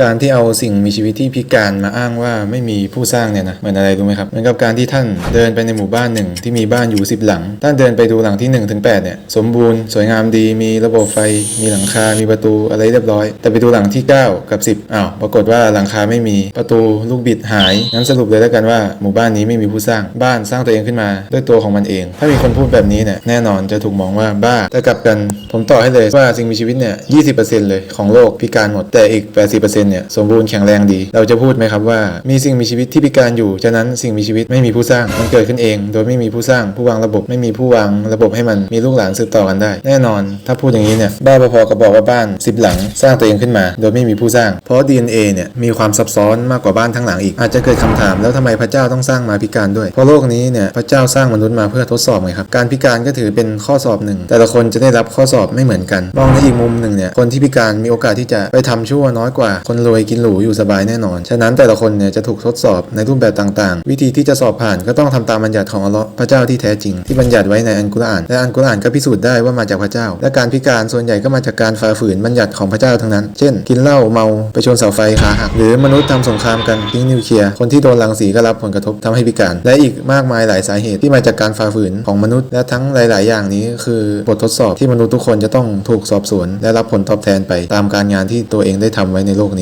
การที่เอาสิ่งมีชีวิตที่พิการมาอ้างว่าไม่มีผู้สร้างเนี่ยนะเหมือนอะไรรู้ไหมครับเหมือนกับการที่ท่านเดินไปในหมู่บ้านหนึ่งที่มีบ้านอยู่สิบหลัง ท่านเดินไปดูหลังที่1นถึงแเนี่ยสมบูรณ์สวยงามดีมีระบบไฟ มีหลังคา มีประตูอะไรเรียบร้อย แต่ไปดูหลังที่ 9 กับ 10อ้าวปรากฏว่าหลังคาไม่มีประตูลูกบิดหายงั้นสรุปเลยแล้วกันว่าหมู่บ้านนี้ไม่มีผู้สร้างบ้านสร้างตัวเองขึ้นมาด้วยตัวของมันเอง ถ้ามีคนพูดแบบนี้เนี่ยแน่นอนจะถูกมองว่าบ้าแต่กลับกันผมต่อให้เลยว่าสิ่งมีชีวิตเนี่ย20%เลยของโลกพิการหมดแต่อีก 80%เนี่ยสมบูรณ์แข็งแรงดี เราจะพูดไหมครับว่ามีสิ่งมีชีวิตที่พิการอยู่ฉะนั้นสิ่งมีชีวิตไม่มีผู้สร้างมันเกิดขึ้นเอง โดยไม่มีผู้สร้างผู้วางระบบไม่มีผู้วางระบบให้มันมีลูกหลานสืบต่อกันได้ แน่นอน ถ้าพูดอย่างนี้เนี่ยบ้าพอๆกับบอกว่าบ้าน 10 หลัง สร้างตัวเองขึ้นมา โดยไม่มีผู้สร้าง เพราะ DNA เนี่ยมีความซับซ้อนมากกว่าบ้านทั้งหลังอีกอาจจะเกิดคำถามแล้วทำไมพระเจ้าต้องสร้างมาพิการด้วย เพราะโลกนี้เนี่ยพระเจ้าสร้างมนุษย์มาเพื่อทดสอบไงครับการพิการก็ถือเป็นข้อสอบหนึ่งแต่ละคนจะได้รับข้อสอบไม่เหมือนกัน มองในอีกมุมหนึ่งเนี่ยคนที่พิการมีโอกาสที่จะไปทำชั่วน้อยกว่าคนรวยกินหรูอยู่สบายแน่นอน ฉะนั้นแต่ละคนเนี่ยจะถูกทดสอบในรูปแบบต่างๆ วิธีที่จะสอบผ่านก็ต้องทำตามบัญญัติของอัลลาะห์พระเจ้าที่แท้จริง ที่บัญญัติไว้ในอันกุรอาน และอันกุรอานก็พิสูจน์ได้ว่ามาจากพระเจ้า และการพิการส่วนใหญ่ก็มาจากการฝ่าฝืนบัญญัติของพระเจ้าทั้งนั้น เช่น กินเหล้าเมาไปชนเสาไฟขาหักหรือมนุษย์ทำสงครามกันทิ้งนิวเคลียร์คนที่โดนรังสีก็รับผลกระทบทำให้พิการ และอีกมากมายหลายสาเหตุที่มาจากการฝ่าฝืนของมนุษย์ และทั้งหลาย ๆ อย่างนี้คือบททดสอบที่มนุษย์ทุกคนจะต้องถูกสอบสวน และรับผลตอบแทนไปตามการงานที่ตัวเองได้ทำไว้ในโลกนี้